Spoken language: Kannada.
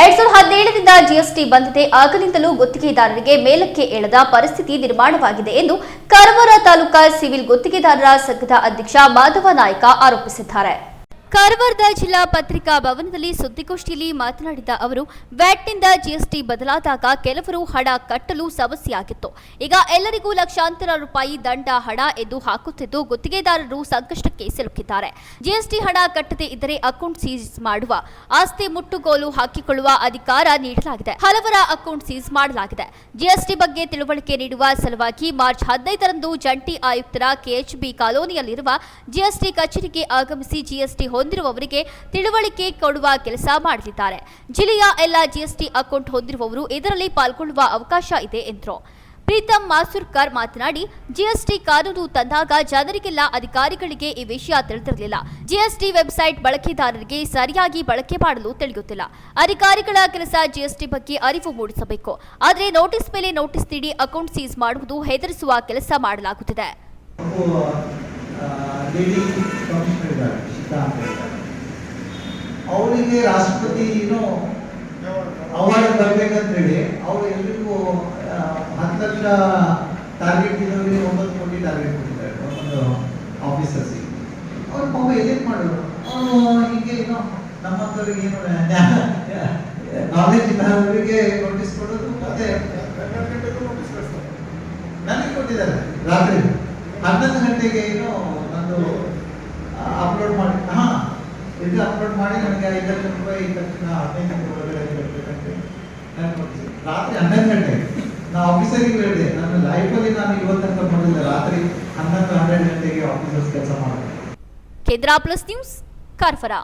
ಎರಡ್ ಸಾವಿರದ ಹದಿನೇಳರಿಂದ ಜಿಎಸ್ಟಿ ಬಂದಿದೆ. ಆಗಲಿಂದಲೂ ಗುತ್ತಿಗೆದಾರರಿಗೆ ಮೇಲಕ್ಕೆ ಏಳದ ಪರಿಸ್ಥಿತಿ ನಿರ್ಮಾಣವಾಗಿದೆ ಎಂದು ಕಾರವಾರ ತಾಲೂಕಾ ಸಿವಿಲ್ ಗುತ್ತಿಗೆದಾರರ ಸಂಘದ ಅಧ್ಯಕ್ಷ ಮಾಧವ ನಾಯ್ಕ ಆರೋಪಿಸಿದ್ದಾರೆ. ಕಾರವಾರದ ಜಿಲ್ಲಾ ಪತ್ರಿಕಾ ಭವನದಲ್ಲಿ ಸುದ್ದಿಗೋಷ್ಠಿಯಲ್ಲಿ ಮಾತನಾಡಿದ ಅವರು, ವ್ಯಾಟ್ನಿಂದ ಜಿಎಸ್ಟಿ ಬದಲಾದಾಗ ಕೆಲವರು ಹಣ ಕಟ್ಟಲು ಸಮಸ್ಯೆಯಾಗಿತ್ತು. ಈಗ ಎಲ್ಲರಿಗೂ ಲಕ್ಷಾಂತರ ರೂಪಾಯಿ ದಂಡ ಹಣ ಎಂದು ಹಾಕುತ್ತಿದ್ದು, ಗುತ್ತಿಗೆದಾರರು ಸಂಕಷ್ಟಕ್ಕೆ ಸಿಲುಕಿದ್ದಾರೆ. ಜಿಎಸ್ಟಿ ಹಣ ಕಟ್ಟದೇ ಇದ್ದರೆ ಅಕೌಂಟ್ ಸೀಸ್ ಮಾಡುವ ಆಸ್ತಿ ಮುಟ್ಟುಗೋಲು ಹಾಕಿಕೊಳ್ಳುವ ಅಧಿಕಾರ ನೀಡಲಾಗಿದೆ. ಹಲವರ ಅಕೌಂಟ್ ಸೀಸ್ ಮಾಡಲಾಗಿದೆ. ಜಿಎಸ್ಟಿ ಬಗ್ಗೆ ತಿಳುವಳಿಕೆ ನೀಡುವ ಸಲುವಾಗಿ ಮಾರ್ಚ್ ಹದಿನೈದರಂದು ಜಂಟಿ ಆಯುಕ್ತರ ಕೆಎಚ್ಬಿ ಕಾಲೋನಿಯಲ್ಲಿರುವ ಜಿಎಸ್ಟಿ ಕಚೇರಿಗೆ ಆಗಮಿಸಿ ಜಿಎಸ್ಟಿ ಹೊಂದಿರುವವರಿಗೆ ತಿಳುವಳಿಕೆ ಕೊಡುವ ಕೆಲಸ ಮಾಡುತ್ತಿದ್ದಾರೆ ಜಿಲ್ಲೆಯ ಎಲ್ಲ ಜಿಎಸ್ಟಿ ಅಕೌಂಟ್ ಹೊಂದಿರುವವರು ಇದರಲ್ಲಿ ಪಾಲ್ಗೊಳ್ಳುವ ಅವಕಾಶ ಇದೆ ಎಂದರು. ಪ್ರೀತಮ್ ಮಾಸೂರ್ಕರ್ ಮಾತನಾಡಿ, ಜಿಎಸ್ಟಿ ಕಾನೂನು ತಂದಾಗ ಜನರಿಗೆಲ್ಲ ಅಧಿಕಾರಿಗಳಿಗೆ ಈ ವಿಷಯ ತಿಳಿದಿರಲಿಲ್ಲ. ಜಿಎಸ್ಟಿ ವೆಬ್ಸೈಟ್ ಬಳಕೆದಾರರಿಗೆ ಸರಿಯಾಗಿ ಬಳಕೆ ಮಾಡಲು ತಿಳಿಯುತ್ತಿಲ್ಲ. ಅಧಿಕಾರಿಗಳ ಕೆಲಸ ಜಿಎಸ್ಟಿ ಬಗ್ಗೆ ಅರಿವು ಮೂಡಿಸಬೇಕು. ಆದರೆ ನೋಟಿಸ್ ಮೇಲೆ ನೋಟಿಸ್ ನೀಡಿ ಅಕೌಂಟ್ ಸೀಸ್ ಮಾಡುವುದು ಹೆದರಿಸುವ ಕೆಲಸ ಮಾಡಲಾಗುತ್ತಿದೆ. ಲೇಡಿ ಕಮಿಷನರ್ ಇದ್ದಾರೆ ಶಿಖಾ ಅಂತ ಇದ್ದಾರೆ ಅವರಿಗೆ ರಾಷ್ಟ್ರಪತಿನೂ ಅವಾರ್ಡ್ ಬರ್ಬೇಕಂತೇಳಿ ಅವ್ರು ಎಲ್ರಿಗೂ ಹತ್ತು ಲಕ್ಷ ಟಾರ್ಗೆಟ್ ಇರೋರಿಗೆ ಒಂಬತ್ತು ಕೋಟಿ ಟಾರ್ಗೆಟ್ ಕೊಟ್ಟಿದ್ದಾರೆ ಒಂದೊಂದು ಆಫೀಸರ್ಸಿಗೆ ಅವ್ರು ಪಾಪ ಎದಕ್ಕೆ ಮಾಡೋರು ಅವನು ಹೀಗೆ ಏನೋ ನಮ್ಮಂಥವ್ರಿಗೆ ಏನು ನಾಲೆಜ್ ಇದ್ದವರಿಗೆ ನೋಟಿಸ್ ಕೊಡೋದು ಮತ್ತೆ ನನಗೆ ಕೊಟ್ಟಿದ್ದಾರೆ ರಾತ್ರಿ. ಹನ್ನೊಂದು ಗಂಟೆಗೆ ಏನು ನಂದು ಅಪ್ಲೋಡ್ ಮಾಡಿ, ಹಾ, ಇದು ಅಪ್ಲೋಡ್ ಮಾಡಿ ನನಗೆ ಐದು ಲಕ್ಷ ರೂಪಾಯಿ ನಾನು ಕೊಟ್ಟಿದ್ದೆ. ರಾತ್ರಿ ಹನ್ನೊಂದು ಗಂಟೆ. ನಾ ಆಫೀಸರಿಗೆ ಹೇಳಿದೆ ನನ್ನ ಲೈಫಲ್ಲಿ ನಾನು ಇವತ್ತಂತ ನೋಡಿಲ್ಲ ರಾತ್ರಿ ಹನ್ನೊಂದು ಹನ್ನೆರಡು ಗಂಟೆಗೆ ಆಫೀಸರ್ಸ್ ಕೆಲಸ ಮಾಡ್ತೀನಿ. ಕೇಂದ್ರ ಪ್ಲಸ್ ನ್ಯೂಸ್, ಕಾರ್ಫರ.